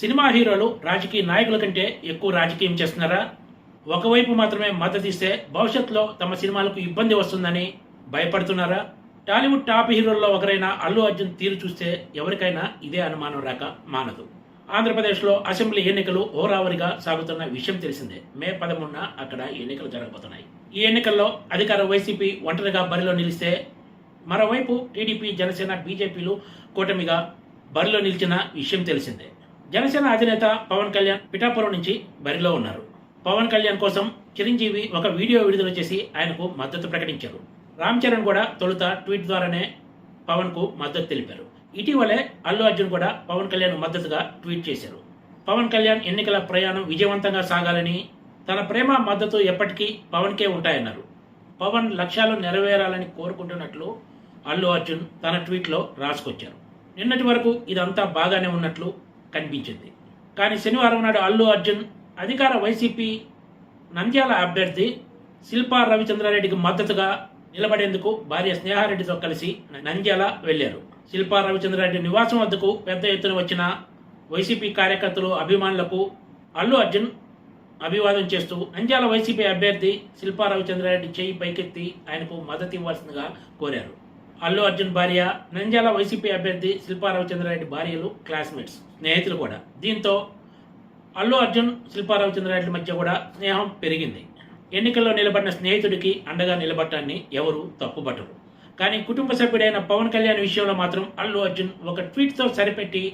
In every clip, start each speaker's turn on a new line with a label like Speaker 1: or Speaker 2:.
Speaker 1: Cinema హీరోలు రాజకీయ నాయకుల కంటే ఎక్కువ రాజకీయం చేస్తున్నారా? ఒకవైపు మాత్రమే మద్దతు ఇస్తే భవిష్యత్తులో తమ సినిమాలకు ఇబ్బంది వస్తుందని భయపడుతున్నారా? టాలీవుడ్ టాప్ హీరోల్లో ఒకరైన అల్లు అర్జున్ తీరు చూస్తే ఎవరికైనా ఇదే అనుమానం రాక మానదు. ఆంధ్రప్రదేశ్లో అసెంబ్లీ ఎన్నికలు హోరావరిగా సాగుతున్న విషయం తెలిసిందే. మే పదమూడున అక్కడ ఎన్నికలు జరగబోతున్నాయి. ఈ ఎన్నికల్లో అధికార వైసీపీ ఒంటరిగా బరిలో నిలిస్తే మరోవైపు టీడీపీ జనసేన బీజేపీలు కూటమిగా బరిలో నిలిచిన విషయం తెలిసిందే. జనసేన అధినేత పవన్ కళ్యాణ్ పిఠాపురం నుంచి బరిలో ఉన్నారు. పవన్ కళ్యాణ్ కోసం చిరంజీవి ఒక వీడియో విడుదల చేసి ఆయనకు మద్దతు ప్రకటించారు. రామ్ చరణ్ కూడా తొలుత ట్వీట్ ద్వారానే పవన్కు మద్దతు తెలిపారు. ఇటీవలే అల్లు అర్జున్ కూడా పవన్ కళ్యాణ్ మద్దతుగా ట్వీట్ చేశారు. పవన్ కళ్యాణ్ ఎన్నికల ప్రయాణం విజయవంతంగా సాగాలని తన ప్రేమ మద్దతు ఎప్పటికీ పవన్కే ఉంటాయన్నారు. పవన్ లక్ష్యాలు నెరవేరాలని కోరుకుంటున్నట్లు అల్లు అర్జున్ తన ట్వీట్లో రాసుకొచ్చారు. నిన్నటి వరకు ఇదంతా బాగానే ఉన్నట్లు కనిపించింది. కానీ శనివారం నాడు అల్లు అర్జున్ అధికార వైసీపీ నంద్యాల అభ్యర్థి శిల్పా రవిచంద్రారెడ్డికి మద్దతుగా నిలబడేందుకు భార్య స్నేహారెడ్డితో కలిసి నంద్యాల వెళ్ళారు శిల్పా రవిచంద్రారెడ్డి నివాసం వద్దకు పెద్ద ఎత్తున వచ్చిన వైసీపీ కార్యకర్తలు అభిమానులకు అల్లు అర్జున్ అభివాదం చేస్తూ నంద్యాల వైసీపీ అభ్యర్థి శిల్పా రవిచంద్రారెడ్డి చేయి పైకెత్తి ఆయనకు మద్దతు ఇవ్వాల్సిందిగా కోరారు. అల్లు అర్జున్ భార్య నంద్యాల వైసీపీ అభ్యర్థి శిల్పా రవిచంద్రారెడ్డి భార్యలు క్లాస్మేట్స్ స్నేహితులు కూడా. దీంతో అల్లు అర్జున్ శిల్పా రవిచంద్రారెడ్డి మధ్య కూడా స్నేహం పెరిగింది. ఎన్నికల్లో నిలబడిన స్నేహితుడికి అండగా నిలబడటాన్ని ఎవరు తప్పుపట్టరు. కానీ కుటుంబ సభ్యుడైన పవన్ కళ్యాణ్ విషయంలో మాత్రం అల్లు అర్జున్ ఒక ట్వీట్తో సరిపెట్టి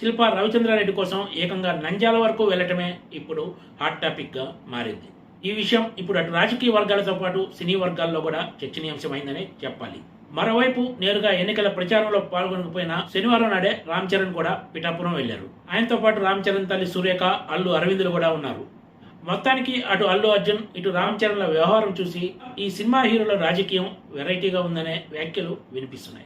Speaker 1: శిల్పా రవిచంద్రారెడ్డి కోసం ఏకంగా నంద్యాల వరకు వెళ్ళటమే ఇప్పుడు హాట్ టాపిక్గా మారింది. ఈ విషయం ఇప్పుడు అటు రాజకీయ వర్గాలతో పాటు సినీ వర్గాల్లో కూడా చర్చనీయాంశమైందని చెప్పాలి. మరోవైపు నేరుగా ఎన్నికల ప్రచారంలో పాల్గొనకపోయిన శనివారం నాడే రామ్ చరణ్ కూడా పిఠాపురం వెళ్ళారు ఆయనతో పాటు రామ్ చరణ్ తల్లి సురేఖ అల్లు అరవిందులు కూడా ఉన్నారు. మొత్తానికి అటు అల్లు అర్జున్ ఇటు రామ్ చరణ్ల వ్యవహారం చూసి ఈ సినిమా హీరోల రాజకీయం వెరైటీగా ఉందనే వ్యాఖ్యలు వినిపిస్తున్నాయి.